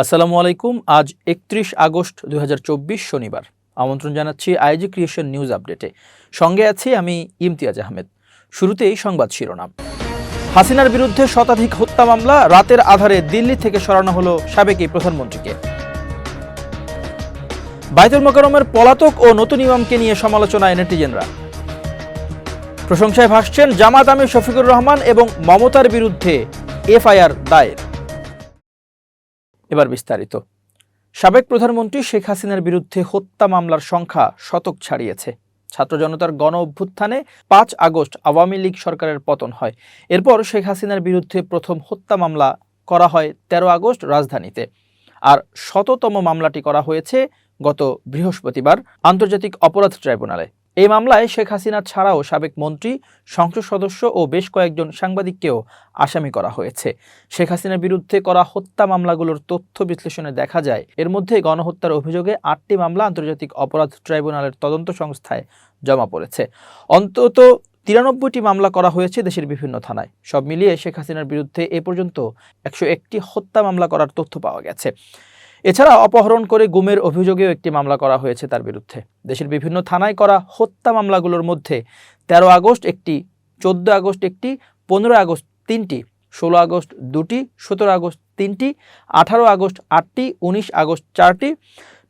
আসসালামু আলাইকুম। আজ একত্রিশ আগস্ট দুই হাজার চব্বিশ শনিবার। আমন্ত্রণ জানাচ্ছি আইজি ক্রিয়েশন নিউজ আপডেটে। সঙ্গে আছি আমি ইমতিয়াজ আহমেদ। শুরুতেই সংবাদ শিরোনাম। হাসিনার বিরুদ্ধে শতাধিক হত্যা মামলা, রাতের আধারে দিল্লি থেকে সরানো হলো সাবেক এই প্রধানমন্ত্রীকে। বাইতুল মোকারমের পলাতক ও নতুন ইমামকে নিয়ে সমালোচনায় নেটিজেনরা। প্রশংসায় ভাসছেন জামাত আমির শফিকুর রহমান এবং মমতার বিরুদ্ধে এফআইআর দায়ের। এবার বিস্তারিত। সাবেক প্রধানমন্ত্রী শেখ হাসিনার বিরুদ্ধে হত্যা মামলার সংখ্যা শতক ছাড়িয়েছে। ছাত্র জনতার গণ অভ্যুত্থানে পাঁচ আগস্ট আওয়ামী লীগ সরকারের পতন হয়। এরপর শেখ হাসিনার বিরুদ্ধে প্রথম হত্যা মামলা করা হয় তেরো আগস্ট রাজধানীতে। আর শততম মামলাটি করা হয়েছে গত বৃহস্পতিবার আন্তর্জাতিক অপরাধ ট্রাইব্যুনালে। এই মামলায় শেখ হাসিনা ছাড়াও সাবেক মন্ত্রী, সংসদ সদস্য ও বেশ কয়েকজন সাংবাদিককেও আসামি করা হয়েছে। শেখ হাসিনার বিরুদ্ধে করা হত্যা মামলাগুলোর তথ্য বিশ্লেষণে দেখা যায়, এর মধ্যে গণহত্যার অভিযোগে আটটি মামলা আন্তর্জাতিক অপরাধ ট্রাইব্যুনালের তদন্ত সংস্থায় জমা পড়েছে। অন্তত তিরানব্বইটি মামলা করা হয়েছে দেশের বিভিন্ন থানায়। সব মিলিয়ে শেখ হাসিনার বিরুদ্ধে এ পর্যন্ত একশো একটি হত্যা মামলা করার তথ্য পাওয়া গেছে। এছাড়া অপহরণ করে গুমের অভিযোগেও একটি মামলা করা হয়েছে তার বিরুদ্ধে। দেশের বিভিন্ন থানায় করা হত্যা মামলাগুলোর মধ্যে তেরো আগস্ট একটি, চোদ্দ আগস্ট একটি, পনেরো আগস্ট তিনটি, ষোলো আগস্ট দুটি, সতেরো আগস্ট তিনটি, আঠারো আগস্ট আটটি, উনিশ আগস্ট চারটি,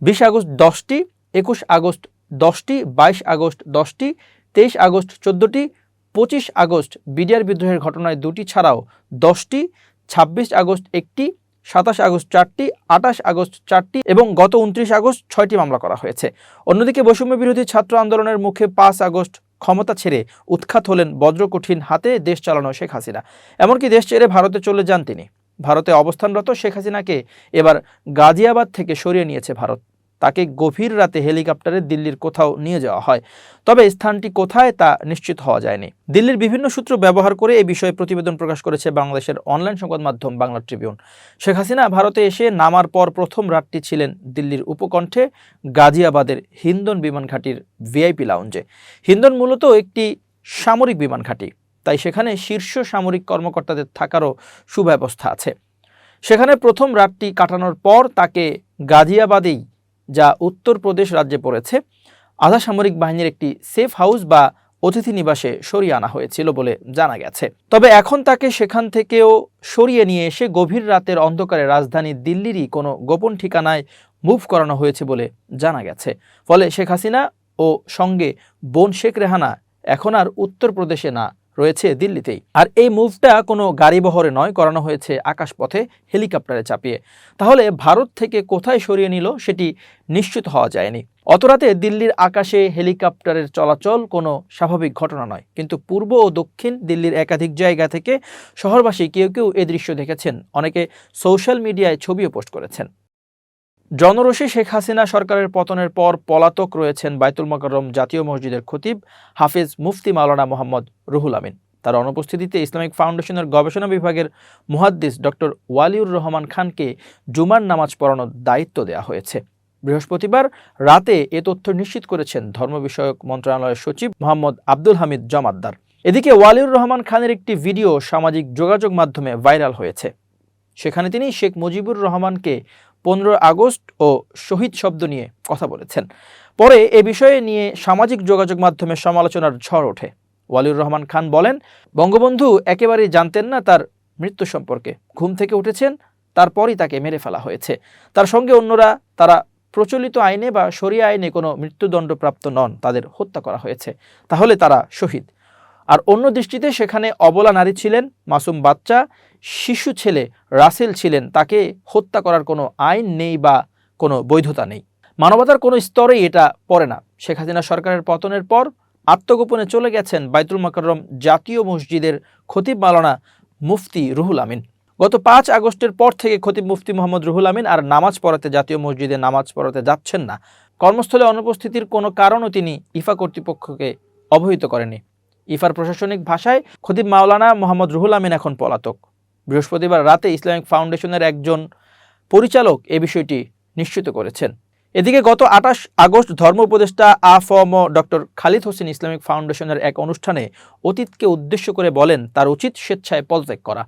বিশ আগস্ট দশটি, একুশ আগস্ট দশটি, বাইশ আগস্ট দশটি, তেইশ আগস্ট চোদ্দোটি, পঁচিশ আগস্ট বিডিআর বিদ্রোহের ঘটনায় দুটি ছাড়াও দশটি, ছাব্বিশ আগস্ট একটি সাতাশ আগস্ট চারটি আটাশ আগস্ট চারটি এবং গত উনত্রিশ আগস্ট ছয়টি মামলা করা হয়েছে। অন্যদিকে বৈষম্য বিরোধী ছাত্র আন্দোলনের মুখে পাঁচ আগস্ট ক্ষমতা ছেড়ে উৎখাত হলেন বজ্রকঠিন হাতে দেশ চালানো শেখ হাসিনা। এমনকি দেশ ছেড়ে ভারতে চলে যান তিনি। ভারতে অবস্থানরত শেখ হাসিনাকে এবার গাজিয়াবাদ থেকে সরিয়ে নিয়েছে ভারত। তাকে গভীর রাতে হেলিকপ্টারে দিল্লির কোথাও নিয়ে যাওয়া হয়। তবে স্থানটি কোথায় তা নিশ্চিত হওয়া যায়নি। দিল্লির বিভিন্ন সূত্র ব্যবহার করে এই বিষয়ে প্রতিবেদন প্রকাশ করেছে বাংলাদেশের অনলাইন সংবাদ মাধ্যম বাংলা ট্রিবিউন। শেখ হাসিনা ভারতে এসে নামার পর প্রথম রাতটি ছিলেন দিল্লির উপকণ্ঠে গাজিয়াবাদের হিন্দন বিমান ঘাঁটির ভিআইপি লাউঞ্জে। হিন্দন মূলত একটি সামরিক বিমান ঘাঁটি, তাই সেখানে শীর্ষ সামরিক কর্মকর্তাদের থাকারও সুব্যবস্থা আছে। সেখানে প্রথম রাতটি কাটানোর পর তাকে গাজিয়াবাদেই যা উত্তরপ্রদেশ রাজ্যে পড়েছে, আধা সামরিক বাহিনীর একটি সেফ হাউস বা অতিথি নিবাসে সরিয়ে আনা হয়েছিল বলে জানা গেছে। তবে এখন তাকে সেখান থেকেও সরিয়ে নিয়ে এসে গভীর রাতের অন্ধকারে রাজধানী দিল্লিরই কোনো গোপন ঠিকানায় মুভ করানো হয়েছে বলে জানা গেছে। ফলে শেখ হাসিনা ও সঙ্গে বোন শেখ রেহানা এখন আর উত্তরপ্রদেশে না রয়েছে দিল্লিতেই। আর এই মুভটা কোনো গাড়ি বহরে নয়, করানো হয়েছে আকাশপথে হেলিকপ্টারে চাপিয়ে। তাহলে ভারত থেকে কোথায় সরিয়ে নিল সেটি নিশ্চিত হওয়া যায়নি। অতরাতে দিল্লির আকাশে হেলিকপ্টারের চলাচল কোনো স্বাভাবিক ঘটনা নয়। কিন্তু পূর্ব ও দক্ষিণ দিল্লির একাধিক জায়গা থেকে শহরবাসী কেউ কেউ এ দৃশ্য দেখেছেন। অনেকে সোশ্যাল মিডিয়ায় ছবিও পোস্ট করেছেন। জনরোষে শেখ হাসিনা সরকারের পতনের পর পলাতক রয়েছেন বাইতুল মোকাররম জাতীয় মসজিদের খতিব হাফিজ মুফতি মাওলানা মোহাম্মদ রুহুল আমিন। তার অনুপস্থিতিতে ইসলামিক ফাউন্ডেশনের গবেষণা বিভাগের মুহাদ্দিস ডক্টর ওয়ালিউর রহমান খানকে জুমার নামাজ পড়ানোর দায়িত্ব দেওয়া হয়েছে। বৃহস্পতিবার রাতে এ তথ্য নিশ্চিত করেছেন ধর্ম বিষয়ক মন্ত্রণালয়ের সচিব মোহাম্মদ আব্দুল হামিদ জমাদ্দার এদিকে ওয়ালিউর রহমান খানের একটি ভিডিও সামাজিক যোগাযোগ মাধ্যমে ভাইরাল হয়েছে। সেখানে তিনি শেখ মুজিবুর রহমানকে পনেরো আগস্ট ও শহীদ শব্দ নিয়ে কথা বলেছেন। পরে এ বিষয়ে নিয়ে সামাজিক যোগাযোগ মাধ্যমে সমালোচনার ঝড় ওঠে। ওয়ালিউর রহমান খান বলেন, বঙ্গবন্ধু একেবারেই জানতেন না তার মৃত্যু সম্পর্কে। ঘুম থেকে উঠেছেন, তারপরই তাকে মেরে ফেলা হয়েছে। তার সঙ্গে অন্যরা, তারা প্রচলিত আইনে বা সরিয়া আইনে কোনো মৃত্যুদণ্ডপ্রাপ্ত নন, তাদের হত্যা করা হয়েছে। তাহলে তারা শহীদ। আর অন্য দৃষ্টিতে সেখানে অবলা নারী ছিলেন, মাসুম বাচ্চা, শিশু ছেলে রাসেল ছিলেন, তাকে হত্যা করার কোনো আইন নেই বা কোনো বৈধতা নেই। মানবতার কোনো স্তরেই এটা পড়ে না। শেখ হাসিনা সরকারের পতনের পর আত্মগোপনে চলে গেছেন বাইতুল মাকাররম জাতীয় মসজিদের খতিব মালানা মুফতি রুহুল আমিন। গত পাঁচ আগস্টের পর থেকে খতিব মুফতি মোহাম্মদ রুহুল আমিন আর নামাজ পড়াতে জাতীয় মসজিদে নামাজ পড়াতে যাচ্ছেন না। কর্মস্থলে অনুপস্থিতির কোনো কারণও তিনি ইফা কর্তৃপক্ষকে অবহিত করেনি ইফার প্রশাসনিক ভাষায় খদিব মাওলানা মোহাম্মদ রুহুল আমিন এখন পলাতক। বৃহস্পতিবার রাতে ইসলামিক ফাউন্ডেশনের একজন পরিচালক এ বিষয়টি নিশ্চিত করেছেন। এদিকে গত আঠাশ আগস্ট ধর্ম উপদেষ্টা আ ফ ম ডক্টর খালিদ হোসেন ইসলামিক ফাউন্ডেশনের এক অনুষ্ঠানে অতীতকে উদ্দেশ্য করে বলেন, তার উচিত স্বেচ্ছায় পদত্যাগ করা।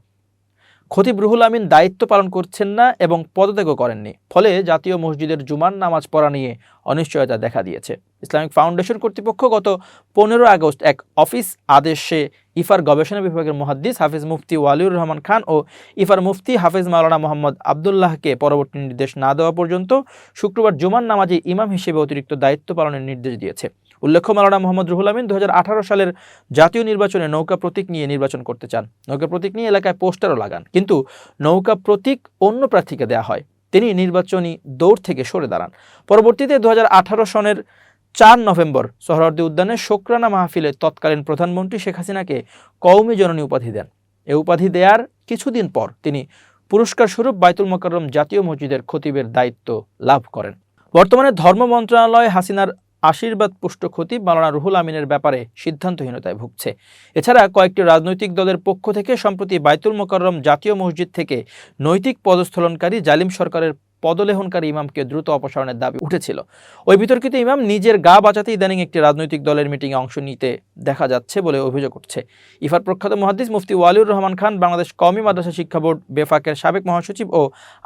খতিব রুহুল আমিন দায়িত্ব পালন করছেন না এবং পদত্যাগও করেননি। ফলে জাতীয় মসজিদের জুমার নামাজ পড়া নিয়ে অনিশ্চয়তা দেখা দিয়েছে। ইসলামিক ফাউন্ডেশন কর্তৃপক্ষ গত পনেরো আগস্ট এক অফিস আদেশে ইফার গবেষণা বিভাগের মহাদ্দিস হাফিজ মুফতি ওয়ালিউর রহমান খান ও ইফার মুফতি হাফিজ মাওলানা মোহাম্মদ আবদুল্লাহকে পরবর্তী নির্দেশ না দেওয়া পর্যন্ত শুক্রবার জুমার নামাজে ইমাম হিসেবে অতিরিক্ত দায়িত্ব পালনের নির্দেশ দিয়েছে। উল্লেখ্য, মাওলানা মোহাম্মদ রুহুল আমিন দু হাজার আঠারো সালের জাতীয় নির্বাচনে নৌকা প্রতীক নিয়ে নির্বাচন করতে চান। নৌকা প্রতীক নিয়ে এলাকায় পোস্টারও লাগান, কিন্তু নৌকা প্রতীক অন্য প্রার্থীকে দেওয়া হয়। তিনি নির্বাচনী দৌড় থেকে সরে দাঁড়ান। পরবর্তীতে দু সনের চার নভেম্বর সোহরাওয়ার্দী উদ্যানে শোকরানা মাহফিলে তৎকালীন প্রধানমন্ত্রী শেখ হাসিনাকে কওমি জননী উপাধি দেন। এ উপাধি দেওয়ার কিছুদিন পর তিনি পুরস্কার স্বরূপ বাইতুল মোকাররম জাতীয় মসজিদের খতিবের দায়িত্ব লাভ করেন। বর্তমানে ধর্ম মন্ত্রণালয় হাসিনার আশীর্বাদ পুষ্ট ক্ষতি মালানা রুহুল আমিনের ব্যাপারে সিদ্ধান্তহীনতায় ভুগছে। এছাড়া কয়েকটি রাজনৈতিক দলের পক্ষ থেকে সম্প্রতি বাইতুল মোকাররম জাতীয় মসজিদ থেকে নৈতিক পদস্থলনকারী জালিম সরকারের পদলেহনকারী ইমামকে দ্রুত অপসারণের দাবি উঠেছিল। ওই বিতর্কিত ইমাম নিজের গা বাঁচাতে ইদানিং একটি রাজনৈতিক দলের মিটিংয়ে অংশ নিতে দেখা যাচ্ছে বলে অভিযোগ উঠছে। ইফার প্রখ্যাত মহাদ্দিস মুফতি ওয়ালিউর রহমান খান, বাংলাদেশ কওমি মাদ্রাসা শিক্ষা বোর্ড বেফাকের সাবেক মহাসচিব ও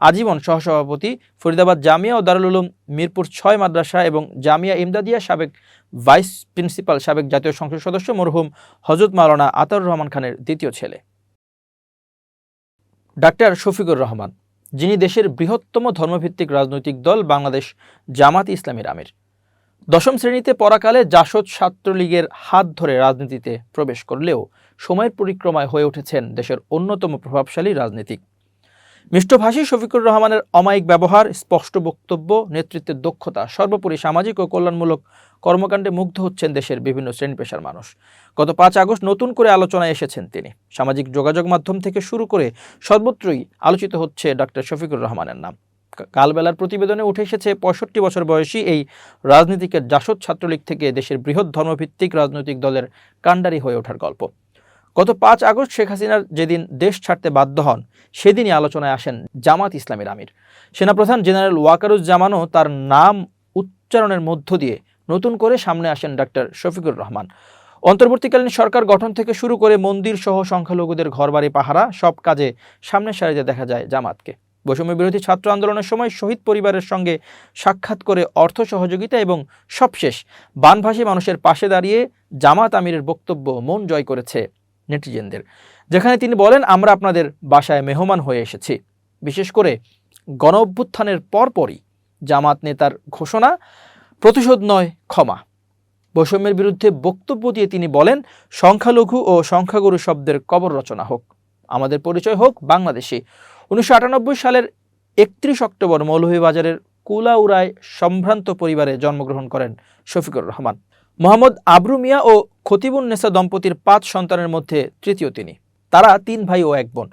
আজীবন সহসভাপতি ফরিদাবাদ জামিয়া ও দারুল উলুম মিরপুর ছয় মাদ্রাসা এবং জামিয়া ইমদাদিয়া সাবেক ভাইস প্রিন্সিপাল সাবেক জাতীয় সংসদ সদস্য মরহুম হজরত মাওলানা আতাউর রহমান খানের দ্বিতীয় ছেলে। ডাক্তার শফিকুর রহমান যিনি দেশের বৃহত্তম ধর্মভিত্তিক রাজনৈতিক দল বাংলাদেশ জামাত ইসলামীর আমির। দশম শ্রেণীতে পড়াকালে জাসদ ছাত্রলীগের হাত ধরে রাজনীতিতে প্রবেশ করলেও সময়ের পরিক্রমায় হয়ে উঠেছেন দেশের অন্যতম প্রভাবশালী রাজনীতিক। মিষ্টভাষী শফিকুর রহমানের অমায়িক ব্যবহার, স্পষ্ট বক্তব্য, নেতৃত্বের দক্ষতা, সর্বোপরি সামাজিক ও কল্যাণমূলক কর্মকাণ্ডে মুগ্ধ হচ্ছেন দেশের বিভিন্ন শ্রেণি পেশার মানুষ। গত পাঁচ আগস্ট নতুন করে আলোচনায় এসেছেন তিনি। সামাজিক যোগাযোগ মাধ্যম থেকে শুরু করে সর্বত্রই আলোচিত হচ্ছে ডক্টর শফিকুর রহমানের নাম। কালবেলার প্রতিবেদনে উঠে এসেছে পঁয়ষট্টি বছর বয়সী এই রাজনীতিকের জাসদ ছাত্রলীগ থেকে দেশের বৃহৎ ধর্মভিত্তিক রাজনৈতিক দলের কাণ্ডারি হয়ে ওঠার গল্প। গত পাঁচ আগস্ট শেখ হাসিনার যেদিন দেশ ছাড়তে বাধ্য হন, সেদিনই আলোচনায় আসেন জামাত ইসলামীর আমির। সেনাপ্রধান জেনারেল ওয়াকারুজ্জামানও তার নাম উচ্চারণের মধ্য দিয়ে নতুন করে সামনে আসেন ডাক্তার শফিকুর রহমান। অন্তর্বর্তীকালীন সরকার গঠন থেকে শুরু করে মন্দির সহ সংখ্যালঘুদের ঘরবাড়ি, পাহারা সব কাজে সামনের সারিতে দেখা যায় জামাতকে। বৈষম্য বিরোধী ছাত্র আন্দোলনের সময় শহীদ পরিবারের সঙ্গে সাক্ষাৎ করে অর্থ সহযোগিতা এবং সবশেষ বানভাসী মানুষের পাশে দাঁড়িয়ে জামাত আমিরের বক্তব্য মন জয় করেছে। নেটিজেনদের, যেখানে তিনি বলেন, আমরা আপনাদের বাসায় মেহমান হয়ে এসেছি। বিশেষ করে গণ অভ্যুত্থানের পরপরই জামাত নেতার ঘোষণা প্রতিশোধ নয়, ক্ষমা। বৈষম্যের বিরুদ্ধে বক্তব্য দিয়ে তিনি বলেন, সংখ্যালঘু ও সংখ্যাগুরু শব্দের কবর রচনা হোক, আমাদের পরিচয় হোক বাংলাদেশি। উনিশশো সালের একত্রিশ অক্টোবর মৌলভীবাজারের কুলাউড়ায় সম্ভ্রান্ত পরিবারে জন্মগ্রহণ করেন শফিকুর রহমান। মোহাম্মদ আবরু মিয়া ও খতিবুন্নেসা দম্পতির পাঁচ সন্তানের মধ্যে তৃতীয় তিনি। তারা তিন ভাই ও এক বোন।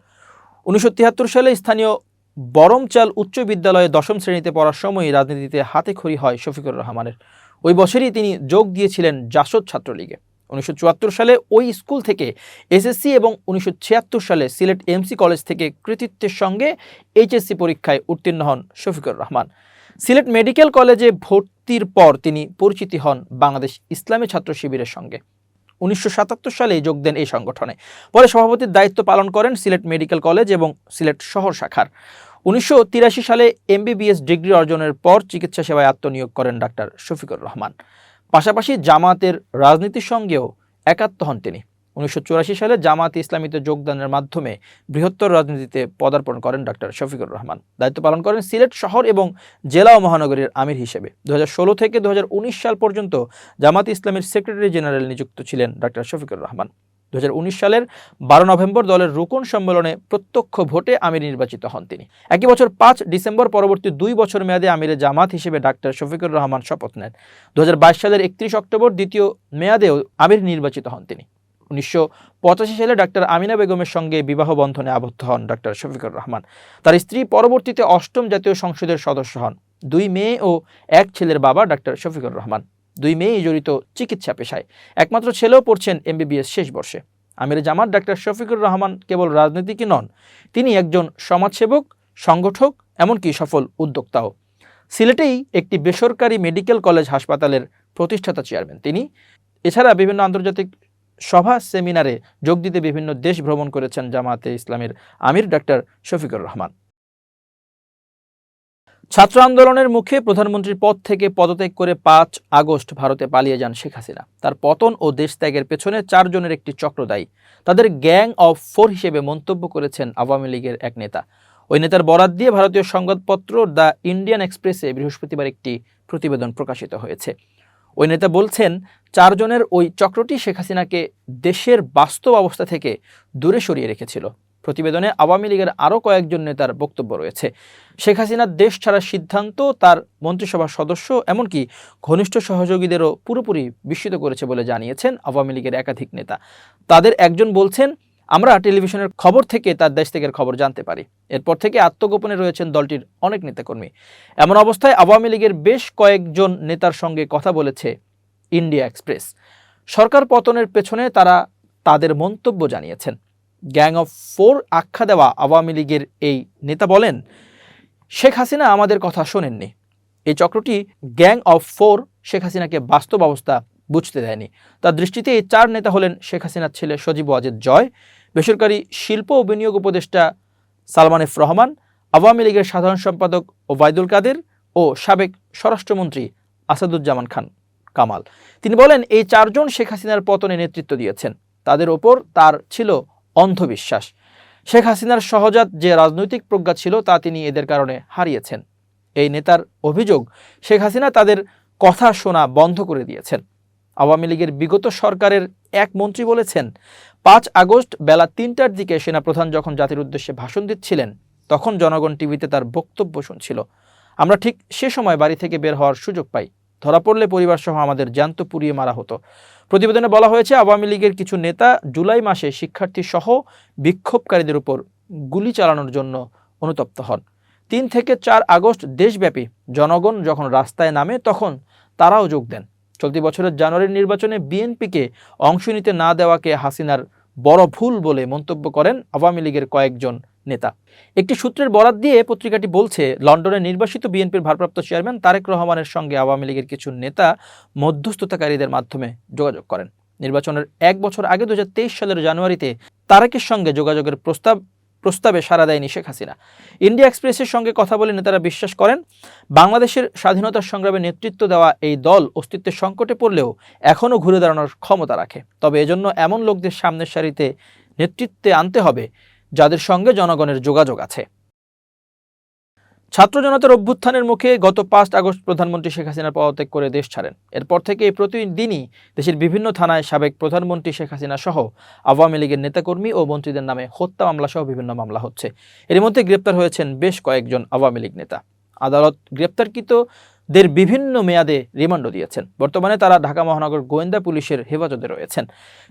উনিশশো তিয়াত্তর সালে স্থানীয় বরমচাল উচ্চ বিদ্যালয়ে দশম শ্রেণীতে পড়ার সময়ই রাজনীতিতে হাতে খড়ি হয় শফিকুর রহমানের। ওই বছরই তিনি যোগ দিয়েছিলেন জাসদ ছাত্রলীগে। উনিশশো চুয়াত্তর সালে ওই স্কুল থেকে এসএসসি এবং উনিশশো ছিয়াত্তর সালে সিলেট এমসি কলেজ থেকে কৃতিত্বের সঙ্গে এইচএসসি পরীক্ষায় উত্তীর্ণ হন শফিকুর রহমান। সিলেট মেডিকেল কলেজে ভর্তির পর তিনি পরিচিতি হন বাংলাদেশ ইসলামী ছাত্র শিবিরের সঙ্গে। উনিশশো সাতাত্তর সালে যোগ দেন এই সংগঠনে। পরে সভাপতির দায়িত্ব পালন করেন সিলেট মেডিকেল কলেজ এবং সিলেট শহর শাখার। উনিশশো তিরাশি সালে এমবিবিএস ডিগ্রি অর্জনের পর চিকিৎসা সেবায় আত্মনিয়োগ করেন ডাক্তার শফিকুর রহমান। পাশাপাশি জামাতের রাজনীতির সঙ্গেও একাত্ম হন তিনি। উনিশশো চুরাশি সালে জামাত ইসলামীতে যোগদানের মাধ্যমে বৃহত্তর রাজনীতিতে পদার্পণ করেন ডাক্তার শফিকুর রহমান। দায়িত্ব পালন করেন সিলেট শহর এবং জেলা ও মহানগরীর আমির হিসেবে। দু হাজার ষোলো থেকে দু হাজার উনিশ সাল পর্যন্ত জামাত ইসলামের সেক্রেটারি জেনারেল নিযুক্ত ছিলেন ডাক্তার শফিকুর রহমান। দু হাজার উনিশ সালের বারো নভেম্বর দলের রুকন সম্মেলনে প্রত্যক্ষ ভোটে আমির নির্বাচিত হন তিনি। একই বছর পাঁচ ডিসেম্বর পরবর্তী দুই বছর মেয়াদে আমিরে জামাত হিসেবে ডাক্তার শফিকুর রহমান শপথ নেন। দু হাজার বাইশ সালের একত্রিশ অক্টোবর দ্বিতীয় মেয়াদেও আমির নির্বাচিত হন তিনি। উনিশশো পঁচাশি সালে ডাক্তার আমিনা বেগমের সঙ্গে বিবাহ বন্ধনে আবদ্ধ হন ডাক্তার শফিকুর রহমান। তার স্ত্রী পরবর্তীতে অষ্টম জাতীয় সংসদের সদস্য হন। দুই মেয়ে ও এক ছেলের বাবা ডাক্তার শফিকুর রহমান। দুই মেয়েই জড়িত চিকিৎসা পেশায়। একমাত্র ছেলেও পড়ছেন এমবিবিএস শেষ বর্ষে। আমির জামাত ডাক্তার শফিকুর রহমান কেবল রাজনীতিকই নন, তিনি একজন সমাজসেবক, সংগঠক, এমনকি সফল উদ্যোক্তাও। সিলেটেই একটি বেসরকারি মেডিকেল কলেজ হাসপাতালের প্রতিষ্ঠাতা চেয়ারম্যান তিনি। এছাড়া বিভিন্ন আন্তর্জাতিক সভা সেমিনারে যোগ দিতে বিভিন্ন দেশ ভ্রমণ করেছেন জামাতে ইসলামের আমির ডাক্তার শফিকুর রহমান। ছাত্র আন্দোলনের মুখে প্রধানমন্ত্রীর পদ থেকে পদত্যাগ করে পাঁচ আগস্ট ভারতে পালিয়ে যান শেখ হাসিনা। তার পতন ও দেশ ত্যাগের পেছনে চারজনের একটি চক্র দায়ী। তাদের গ্যাং অফ ফোর হিসেবে মন্তব্য করেছেন আওয়ামী লীগের এক নেতা। ওই নেতার বরাত দিয়ে ভারতীয় সংবাদপত্র দ্য ইন্ডিয়ান এক্সপ্রেসে বৃহস্পতিবার একটি প্রতিবেদন প্রকাশিত হয়েছে। ওই নেতা বলছেন, চারজনের ওই চক্রটি শেখ হাসিনাকে দেশের বাস্তব অবস্থা থেকে দূরে সরিয়ে রেখেছিল। প্রতিবেদনে আওয়ামী লীগের আরও কয়েকজন নেতার বক্তব্য রয়েছে। শেখ হাসিনার দেশ ছাড়ার সিদ্ধান্ত তার মন্ত্রিসভার সদস্য, এমনকি ঘনিষ্ঠ সহযোগীদেরও পুরোপুরি বিস্মিত করেছে বলে জানিয়েছেন আওয়ামী লীগের একাধিক নেতা। তাদের একজন বলছেন আমরা টেলিভিশনের খবর থেকে তার দেশ থেকে খবর জানতে পারি। এরপর থেকে আত্মগোপনে রয়েছেন দলটির অনেক নেতাকর্মী। এমন অবস্থায় আওয়ামী লীগের বেশ কয়েকজন নেতার সঙ্গে কথা বলেছে ইন্ডিয়া এক্সপ্রেস। সরকার পতনের পেছনে তারা তাদের মন্তব্য জানিয়েছেন। গ্যাং অফ ফোর আখ্যা দেওয়া আওয়ামী লীগের এই নেতা বলেন, শেখ হাসিনা আমাদের কথা শোনেননি। এই চক্রটি গ্যাং অফ ফোর, শেখ হাসিনাকে বাস্তব অবস্থা বুঝতে দেয়নি। তার দৃষ্টিতে এই চার নেতা হলেন শেখ হাসিনার ছেলে সজীব ওয়াজেদ জয়, বেসরকারি শিল্প ও বিনিয়োগ উপদেষ্টা সালমান এফ রহমান, আওয়ামী লীগের সাধারণ সম্পাদক ওবায়দুল কাদের ও সাবেক স্বরাষ্ট্রমন্ত্রী আসাদুজ্জামান খান কামাল। তিনি বলেন, এই চারজন শেখ হাসিনার পতনে নেতৃত্ব দিয়েছেন। তাদের ওপর তার ছিল অন্ধবিশ্বাস। শেখ হাসিনার সহজাত যে রাজনৈতিক প্রজ্ঞা ছিল তা তিনি এদের কারণে হারিয়েছেন। এই নেতার অভিযোগ, শেখ হাসিনা তাদের কথা শোনা বন্ধ করে দিয়েছেন। আওয়ামী লীগের বিগত সরকারের এক মন্ত্রী বলেছেন, পাঁচ আগস্ট বেলা তিনটার দিকে সেনাপ্রধান যখন জাতির উদ্দেশ্যে ভাষণ দিচ্ছিলেন, তখন জনগণ টিভিতে তার বক্তব্য শুনছিল। আমরা ঠিক সে সময় বাড়ি থেকে বের হওয়ার সুযোগ পাই। ধরা পড়লে পরিবার সহ আমাদের জ্যান্ত পুড়িয়ে মারা হতো। প্রতিবেদনে বলা হয়েছে, আওয়ামী লীগের কিছু নেতা জুলাই মাসে শিক্ষার্থী সহ বিক্ষোভকারীদের উপর গুলি চালানোর জন্য অনুতপ্ত হন। তিন থেকে চার আগস্ট দেশব্যাপী জনগণ যখন রাস্তায় নামে, তখন তারাও যোগ দেন। চলতি বছরের জানুয়ারির নির্বাচনে বিএনপিকে অংশ নিতে না দেওয়াকে হাসিনার বড় ভুল বলে মন্তব্য করেন আওয়ামী লীগের কয়েকজন নেতা। একটি সূত্রের বরাত দিয়ে পত্রিকাটি বলছে, লন্ডনে নির্বাসিত বিএনপির ভারপ্রাপ্ত চেয়ারম্যান তারেক রহমানের সঙ্গে আওয়ামী লীগের কিছু নেতা মধ্যস্থতাকারীদের মাধ্যমে যোগাযোগ করেন। নির্বাচনের এক বছর আগে দু হাজার তেইশ সালের জানুয়ারিতে তারেকের সঙ্গে যোগাযোগের প্রস্তাব প্রস্তাবে সারা দেয়নি শেখ হাসিনা। ইন্ডিয়া এক্সপ্রেসের সঙ্গে কথা বলে নেতারা বিশ্বাস করেন, বাংলাদেশের স্বাধীনতা সংগ্রামে নেতৃত্ব দেওয়া এই দল অস্তিত্বের সংকটে পড়লেও এখনও ঘুরে দাঁড়ানোর ক্ষমতা রাখে। তবে এজন্য এমন লোকদের সামনের সারিতে নেতৃত্বে আনতে হবে, যাদের সঙ্গে জনগণের যোগাযোগ আছে। ছাত্র জনতার অভ্যুত্থানের মুখে গত পাঁচ আগস্ট প্রধানমন্ত্রী শেখ হাসিনা পদত্যাগ করে দেশ ছাড়েন। এরপর থেকে প্রতিদিনই দেশের বিভিন্ন থানায় সাবেক প্রধানমন্ত্রী শেখ হাসিনা সহ আওয়ামী লীগের নেতাকর্মী ও মন্ত্রীদের নামে হত্যা মামলা সহ বিভিন্ন মামলা হচ্ছে। এর মধ্যে গ্রেপ্তার হয়েছেন বেশ কয়েকজন আওয়ামী লীগ নেতা। আদালত গ্রেপ্তারকৃতদের বিভিন্ন মেয়াদে রিমান্ডও দিয়েছেন। বর্তমানে তারা ঢাকা মহানগর গোয়েন্দা পুলিশের হেফাজতে রয়েছেন।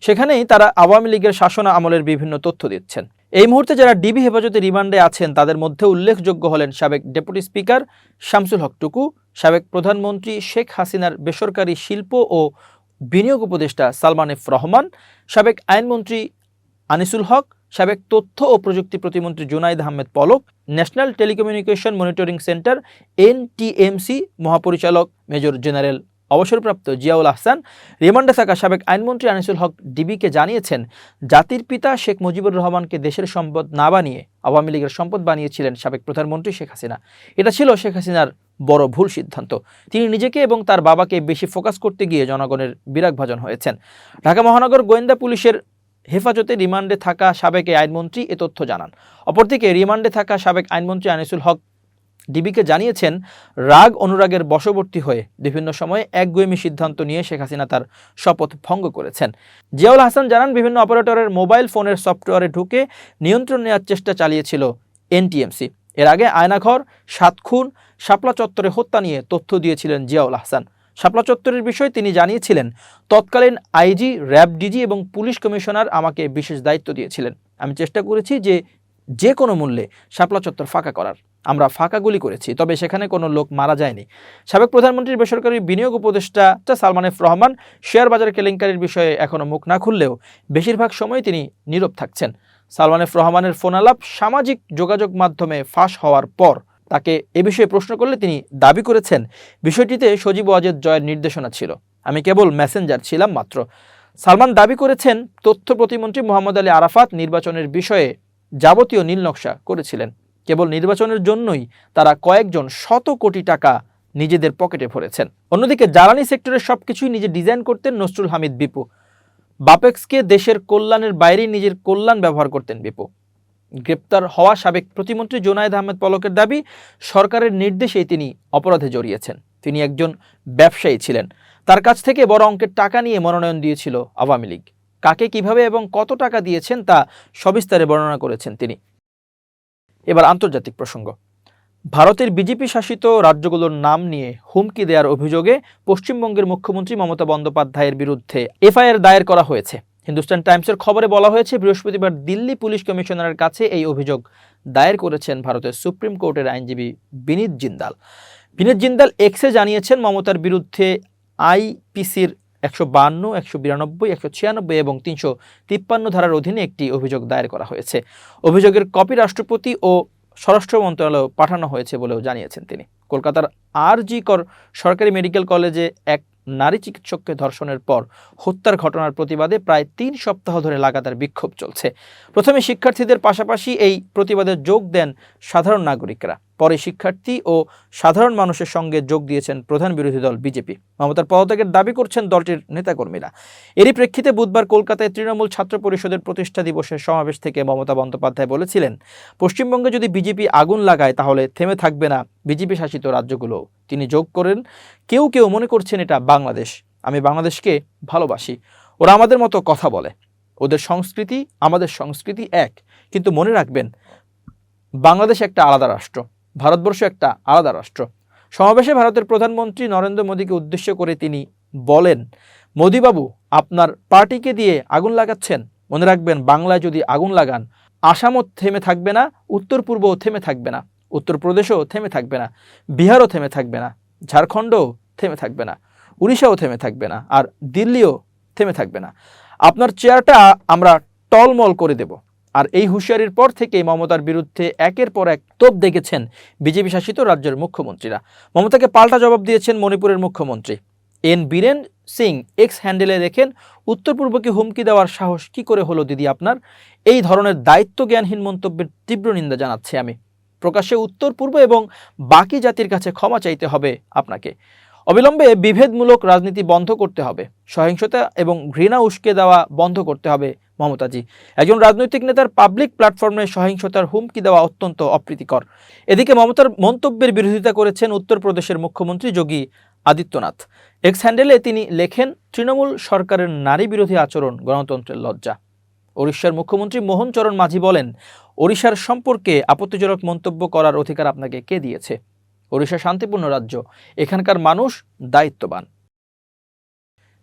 সেখানেই তারা আওয়ামী লীগের শাসন আমলের বিভিন্ন তথ্য দিচ্ছেন। এই মুহূর্তে যারা ডিবি হেফাজতে রিমান্ডে আছেন, তাদের মধ্যে উল্লেখযোগ্য হলেন সাবেক ডেপুটি স্পিকার শামসুল হক টুকু, সাবেক প্রধানমন্ত্রী শেখ হাসিনার বেসরকারি শিল্প ও বিনিয়োগ উপদেষ্টা সালমান এফ রহমান, সাবেক আইনমন্ত্রী আনিসুল হক, সাবেক তথ্য ও প্রযুক্তি প্রতিমন্ত্রী Junaid Ahmed Palak, national telecommunication monitoring centre NTMC মহাপরিচালক মেজর জেনারেল অবসরপ্রাপ্ত জিয়াউল আহসান, রিমান্ডে থাকা সাবেক আইনমন্ত্রী আনিসুল হক ডিবিকে জানিয়েছেন, জাতির পিতা শেখ মুজিবুর রহমানকে দেশের সম্পদ না বানিয়ে আওয়ামী লীগের সম্পদ বানিয়েছিলেন সাবেক প্রধানমন্ত্রী শেখ হাসিনা। এটা ছিল শেখ হাসিনার বড় ভুল সিদ্ধান্ত। তিনি নিজেকে এবং তার বাবাকে বেশি ফোকাস করতে গিয়ে জনগণের বিরাগভাজন হয়েছেন। ঢাকা মহানগর গোয়েন্দা পুলিশের হেফাজতে রিমান্ডে থাকা সাবেক আইনমন্ত্রী এ তথ্য জানান। অপরদিকে রিমান্ডে থাকা সাবেক আইনমন্ত্রী আনিসুল হক ডিবিকে জানিয়েছেন, রাগ অনুরাগের বশবর্তী হয়ে বিভিন্ন সময়ে একগুয়েমি সিদ্ধান্ত নিয়ে শেখ হাসিনা তার শপথ ভঙ্গ করেছেন। জিয়াউল হাসান জানান, বিভিন্ন অপারেটরের মোবাইল ফোনের সফটওয়্যারে ঢুকে নিয়ন্ত্রণ নেওয়ার চেষ্টা চালিয়েছিল এনটিএমসি। এর আগে আয়নাঘর সাতখুন শাপলা চত্বরে হত্যা নিয়ে তথ্য দিয়েছিলেন জিয়াউল হাসান। শাপলা চত্বরের বিষয়ে তিনি জানিয়েছিলেন, তৎকালীন আইজি, র্যাব ডিজি এবং পুলিশ কমিশনার আমাকে বিশেষ দায়িত্ব দিয়েছিলেন। আমি চেষ্টা করেছি যে যে কোনো মূল্যে শাপলা চত্বর ফাঁকা করার। আমরা ফাঁকা গুলি করেছি, তবে সেখানে কোনো লোক মারা যায়নি। সাবেক প্রধানমন্ত্রীর বেসরকারি বিনিয়োগ উপদেষ্টা সালমান এফ রহমান শেয়ার বাজার কেলেঙ্কারির বিষয়ে এখনও মুখ না খুললেও বেশিরভাগ সময় তিনি নীরব থাকছেন। সালমান এফ রহমানের ফোনালাপ সামাজিক যোগাযোগ মাধ্যমে ফাঁস হওয়ার পর তাকে এ বিষয়ে প্রশ্ন করলে তিনি দাবি করেছেন, বিষয়টিতে সজীব ওয়াজেদ জয়ের নির্দেশনা ছিল। আমি কেবল মেসেঞ্জার ছিলাম মাত্র। সালমান দাবি করেছেন, তথ্য প্রতিমন্ত্রী মোহাম্মদ আলী আরাফাত নির্বাচনের বিষয়ে যাবতীয় নীলনকশা করেছিলেন। কেবল নির্বাচনের জন্যই তারা কয়েকজন শত কোটি টাকা নিজেদের পকেটে ভরেছেন। অন্যদিকে জ্বালানি সেক্টরের সব কিছুই নিজে ডিজাইন করতেন নসরুল হামিদ বিপু। বাপেক্সকে দেশের কল্যাণের বাইরেই নিজের কল্যাণ ব্যবহার করতেন বিপু। গ্রেপ্তার হওয়া সাবেক প্রতিমন্ত্রী জোনায়েদ আহমেদ পলকের দাবি, সরকারের নির্দেশেই তিনি অপরাধে জড়িয়েছেন। তিনি একজন ব্যবসায়ী ছিলেন। তার কাছ থেকে বড় অঙ্কের টাকা নিয়ে মনোনয়ন দিয়েছিল আওয়ামী লীগ। কাকে কীভাবে এবং কত টাকা দিয়েছেন তা সবিস্তারে বর্ণনা করেছেন তিনি। এবার আন্তর্জাতিক প্রসঙ্গ। ভারতের বিজেপি শাসিত রাজ্যগুলোর নাম নিয়ে হুমকি দেওয়ার অভিযোগে পশ্চিমবঙ্গের মুখ্যমন্ত্রী মমতা বন্দ্যোপাধ্যায়ের বিরুদ্ধে এফআইআর দায়ের করা হয়েছে। হিন্দুস্তান টাইমসের খবরে বলা হয়েছে, বৃহস্পতিবার দিল্লি পুলিশ কমিশনারের কাছে এই অভিযোগ দায়ের করেছেন ভারতের সুপ্রিম কোর্টের আইনজীবী বিনীত জিন্দাল। বিনীত জিন্দাল এক্সে জানিয়েছেন, মমতার বিরুদ্ধে আইপিসির একশো বান্ন, একশো বিরানব্বই, একশো ছিয়ানব্বই এবং তিনশো তিপ্পান্ন ধারার অধীনে একটি অভিযোগ দায়ের করা হয়েছে। অভিযোগের কপি রাষ্ট্রপতি ও স্বরাষ্ট্র মন্ত্রণালয়ে পাঠানো হয়েছে বলেও জানিয়েছেন তিনি। কলকাতার আর জি কর সরকারি মেডিকেল কলেজে এক নারী চিকিৎসককে ধর্ষণের পর হত্যার ঘটনার প্রতিবাদে প্রায় তিন সপ্তাহ ধরে লাগাতার বিক্ষোভ চলছে। প্রথমে শিক্ষার্থীদের পাশাপাশি এই প্রতিবাদে যোগ দেন সাধারণ নাগরিকরা। পরে শিক্ষার্থী ও সাধারণ মানুষের সঙ্গে যোগ দিয়েছেন প্রধান বিরোধী দল বিজেপি। মমতার পদত্যাগের দাবি করছেন দলটির নেতাকর্মীরা। এরই প্রেক্ষিতে বুধবার কলকাতায় তৃণমূল ছাত্র পরিষদের প্রতিষ্ঠা দিবসের সমাবেশ থেকে মমতা বন্দ্যোপাধ্যায় বলেছিলেন, পশ্চিমবঙ্গে যদি বিজেপি আগুন লাগায়, তাহলে থেমে থাকবে না বিজেপি শাসিত রাজ্যগুলো। তিনি যোগ করেন, কেউ কেউ মনে করছেন এটা বাংলাদেশ, আমি বাংলাদেশকে ভালোবাসি। ওরা আমাদের মতো কথা বলে। ওদের সংস্কৃতি আমাদের সংস্কৃতি এক, কিন্তু মনে রাখবেন, বাংলাদেশ একটা আলাদা রাষ্ট্র। ভারতবর্ষ একটা আলাদা রাষ্ট্র। সমাবেশে ভারতের প্রধানমন্ত্রী নরেন্দ্র মোদীকে উদ্দেশ্য করে তিনি বলেন, মোদীবাবু, আপনার পার্টিকে দিয়ে আগুন লাগাচ্ছেন। মনে রাখবেন, বাংলায় যদি আগুন লাগান, আসামও থেমে থাকবে না, উত্তর পূর্বও থেমে থাকবে না উত্তরপ্রদেশও থেমে থাকবে না, বিহারও থেমে থাকবে না, ঝাড়খণ্ডও থেমে থাকবে না, উড়িষ্যাও থেমে থাকবে না, আর দিল্লিও থেমে থাকবে না। আপনার চেয়ারটা আমরা টলমল করে দেব। আর এই হুঁশিয়ারির পর থেকেই মমতার বিরুদ্ধে একের পর এক তোপ দেখেছেন বিজেপি শাসিত রাজ্যের মুখ্যমন্ত্রীরা। মমতাকে পাল্টা জবাব দিয়েছেন মণিপুরের মুখ্যমন্ত্রী। এন বীরেন সিং এক্স হ্যান্ডেলে দেখেন উত্তর পূর্বকে হুমকি দেওয়ার সাহস কি করে হলো দিদি আপনার? এই ধরনের দায়িত্ব জ্ঞানহীন মন্তব্যের তীব্র নিন্দা জানাচ্ছি আমি। প্রকাশ্যে উত্তর পূর্ব এবং বাকি জাতির কাছে ক্ষমা চাইতে হবে আপনাকে। অবিলম্বে বিভেদমূলক রাজনীতি বন্ধ করতে হবে। সহিংসতা এবং ঘৃণা উস্কে দেওয়া বন্ধ করতে হবে মমতাজি। একজন রাজনৈতিক নেতার পাবলিক প্ল্যাটফর্মে সহিংসতার হুমকি দেওয়া অত্যন্ত অপ্রীতিকর। এদিকে মমতার মন্তব্যের বিরোধিতা করেছেন উত্তরপ্রদেশের মুখ্যমন্ত্রী যোগী আদিত্যনাথ। এক্স হ্যান্ডেলে তিনি লেখেন, তৃণমূল সরকারের নারী বিরোধী আচরণ গণতন্ত্রের লজ্জা। ওড়িশার মুখ্যমন্ত্রী মোহন চরণ মাঝি বলেন, ওড়িশার সম্পর্কে আপত্তিজনক মন্তব্য করার অধিকার আপনাকে কে দিয়েছে? ওড়িশা শান্তিপূর্ণ রাজ্য। এখানকার মানুষ দায়িত্ববান।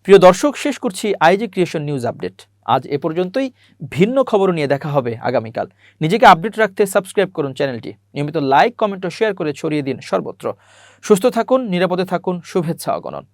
প্রিয় দর্শক, শেষ করছি আইজি ক্রিয়েশন নিউজ আপডেট। আজ এ পর্যন্তই। ভিন্ন খবর নিয়ে দেখা হবে আগামীকাল। নিজেকে আপডেট রাখতে সাবস্ক্রাইব করুন চ্যানেলটি। নিয়মিত লাইক, কমেন্ট ও শেয়ার করে ছড়িয়ে দিন সর্বত্র। সুস্থ থাকুন, নিরাপদে থাকুন। শুভেচ্ছা, অগণন।